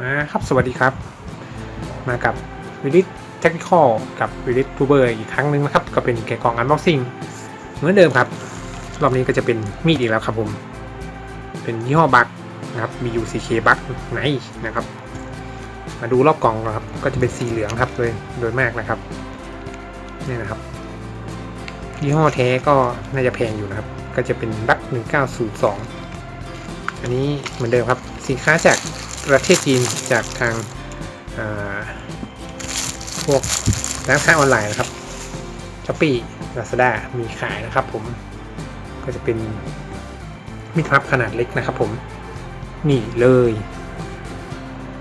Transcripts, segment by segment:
มาครับสวัสดีครับ มากับวิดิเทคนิคอลกับวิดิทูเบอร์อีกครั้งหนึ่งนะครับ ก็เป็นแกะกล่องอันบ็อกซิ่งเหมือนเดิมครับ รอบนี้ก็จะเป็นมีดอีกแล้วครับผม เป็นยี่ห้อบักนะครับ BUCK บักไหนนะครับ มาดูรอบกล่องนะครับ ก็จะเป็นสีเหลืองครับโดยโดยมากนะครับนี่นะครับยี่ห้อแท้ก็น่าจะแพงอยู่นะครับ ก็จะเป็นบัก1902 อันนี้เหมือนเดิมครับสินค้าจาก ประเทศจีนจากทางาพวกร้านค้าออนไลน์นะครับช้อปปี้ลาซาด้ามีขายนะครับผมก็จะเป็นมิตรพับขนาดเล็กนะครับผมนี่เลย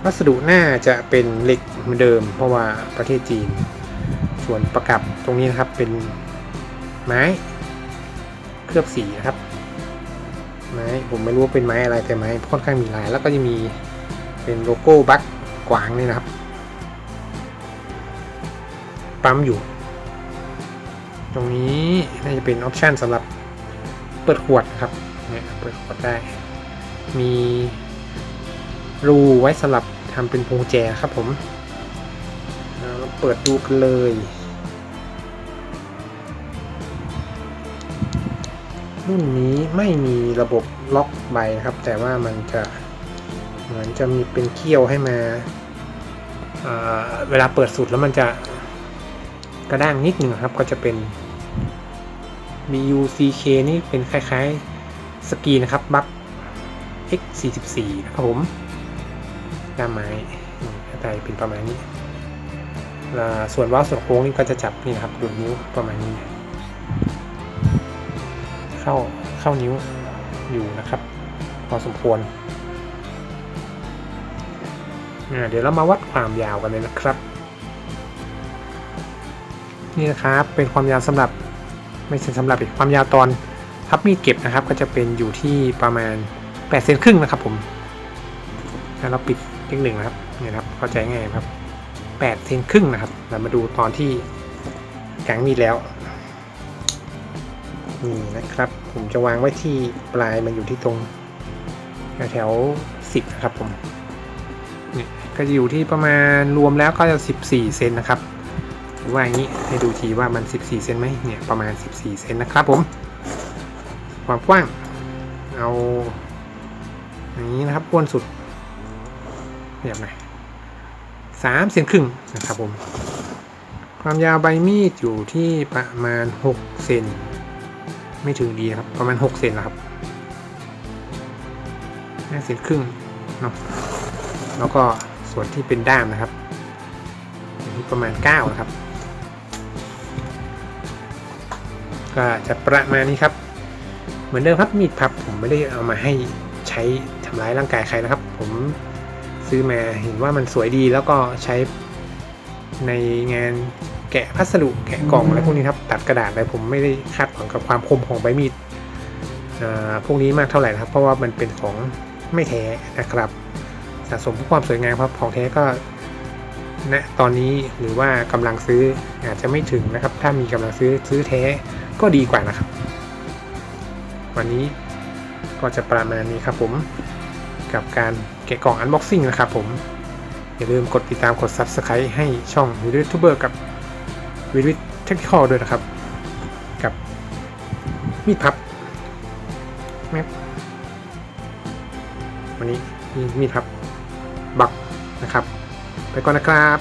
วัสดุน่าจะเป็นเหล็กเหมือนเดิม เพราะว่าประเทศจีน ส่วนประกับตรงนี้นะครับเป็นไม้เคลือบสีนะครับไม้ผมไม่รู้ว่าเป็นไม้อะไรแต่ไม้ค่อนข้างมีลาย แล้วก็จะมี เป็นโลโก้บัคกวางนี่นะครับ ปั๊มอยู่ ตรงนี้น่าจะเป็นออปชันสำหรับเปิดขวดครับเนี่ยเปิดขวดได้ มีรูไว้สำหรับทำเป็นพวงแจครับผมเอาเราเปิดดูกันเลยรุ่นนี้ไม่มีระบบล็อกใบนะครับ แต่ว่ามันจะ เหมือนจะมีเป็นเขี้ยวให้มาเวลาเปิดสุดแล้วมันจะกระด้างนิดหนึ่งครับก็จะเป็น BUCK นี่เป็นคล้ายๆสกีนะครับบัค X44 นะครับผมด้ามไม้หน้าตาเป็นประมาณนี้ ส่วนว่าส่วนโค้งนี่ก็จะจับนี่นะครับดุดนิ้วประมาณนี้ เข้าเข้านิ้วอยู่นะครับ พอสมควร เดี๋ยวเรามาวัดความยาวกันเลยนะครับ นี่นะครับเป็นความยาวสำหรับไม่ใช่สำหรับอีกความยาวตอนพับมีดเก็บนะครับ ก็จะเป็นอยู่ที่ประมาณ8เซนครึ่งนะครับผมแล้วเราปิดเลขหนึ่งนะครับนี่นะครับเข้าใจง่ายครับ8เซนครึ่งนะครับ เรามาดูตอนที่แกงมีดแล้วนี่นะครับ ผมจะวางไว้ที่ปลายมันอยู่ที่ตรงแถวสิบนะครับผม นี่ก็จะอยู่ที่ประมาณรวมแล้วก็จะสิบสี่เซนนะครับว่าอย่างนี้ให้ดูทีว่ามันสิบสี่เซนไหมเนี่ยประมาณสิบสี่เซนนะครับผม ความกว้าง เอาอย่างนี้นะครับอ้วนสุดเรียบหน่อยสามเซนครึ่งนะครับผม ความยาวใบมีดอยู่ที่ประมาณหกเซนไม่ถึงดีครับ ประมาณ 6 เซนนะครับห้าเซนครึ่งเนาะ แล้วก็ส่วนที่เป็นด้ามนะครับอยู่ที่ประมาณ 9 นะครับ ก็จะประมาณนี้ครับ เหมือนเดิมครับมีดพับผมไม่ได้เอามาให้ใช้ทำร้ายร่างกายใครนะครับ ผมซื้อมาเห็นว่ามันสวยดีแล้วก็ใช้ในงานแกะพัสดุแกะกล่องอะไรพวกนี้ครับ ตัดกระดาษอะไรผมไม่ได้คาดหวังกับความคมของใบมีดพวกนี้มากเท่าไหร่นะครับ เพราะว่ามันเป็นของไม่แท้นะครับ สะสมเพื่อความสวยงามครับของแท้ก็ณตอนนี้หรือว่ากำลังซื้ออาจจะไม่ถึงนะครับ ถ้ามีกำลังซื้อซื้อแท้ก็ดีกว่านะครับ วันนี้ก็จะประมาณนี้ครับผมกับการแกะกล่องอันบ็อกซิ่งนะครับผม อย่าลืมกดติดตามกด Subscribe ให้ช่องวิดีทูเบอร์กับวิดีโอเทคนิคอลด้วยนะครับ กับมีดพับแมปวันนี้ มีดครับบักนะครับ ไปก่อนนะครับ